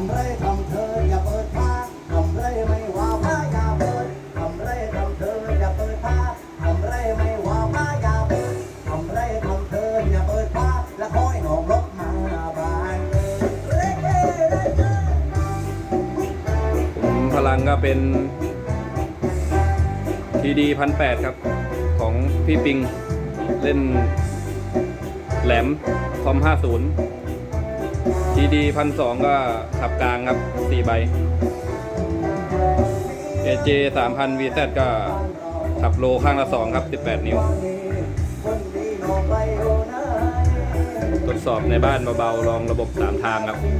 ำไรทำเธออย่าเปิดผ้าทำไรไม่ว่าผ้าอย่าเปิดทำไรทำเธออย่าเปิดผ้าทำไรไม่ว่าผ้าอย่าเปิดทำไรทำเธออย่าเปิดผ้าและคอยหน้องรบมาบ้านผมพลังก็เป็นทีดีพันแปดครับ ของพี่ปิงเล่นแหลมคอมห้าศูนย์ ทีดีพันสองก็ขับกลางครับสี่ใบเอเจสามพันวีแซก็ขับโลข้างละสองครับสิบแปดนิ้ว ทดสอบในบ้านเบาๆลองระบบสามทางครับมิก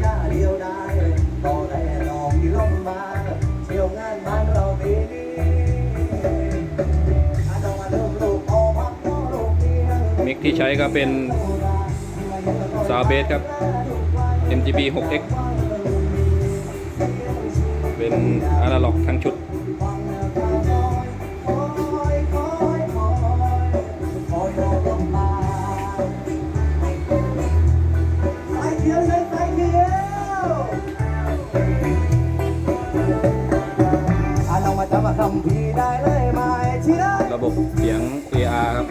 ออกพักก็ลูกเพียงมิกที่ใช้ก็เป็นซาวเบสครับ MGB 6X เป็นอนาล็อกทั้งชุดคำพี่ได้เลยไหมที่ได้ระบบเสียง AR ครับ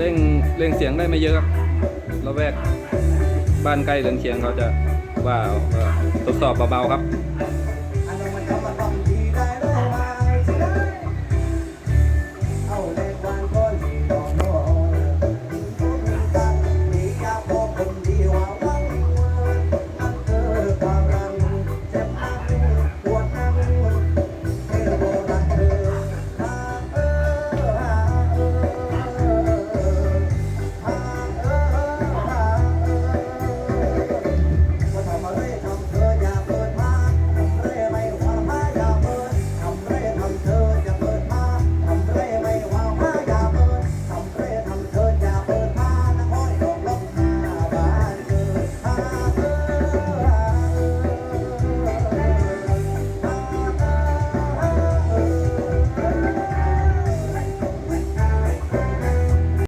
เร่งเร่งเสียงได้ไม่เยอะครับระแวกบ้านใกล้เรือนเคียงเขาจะว่าทดสอบเบาๆครับ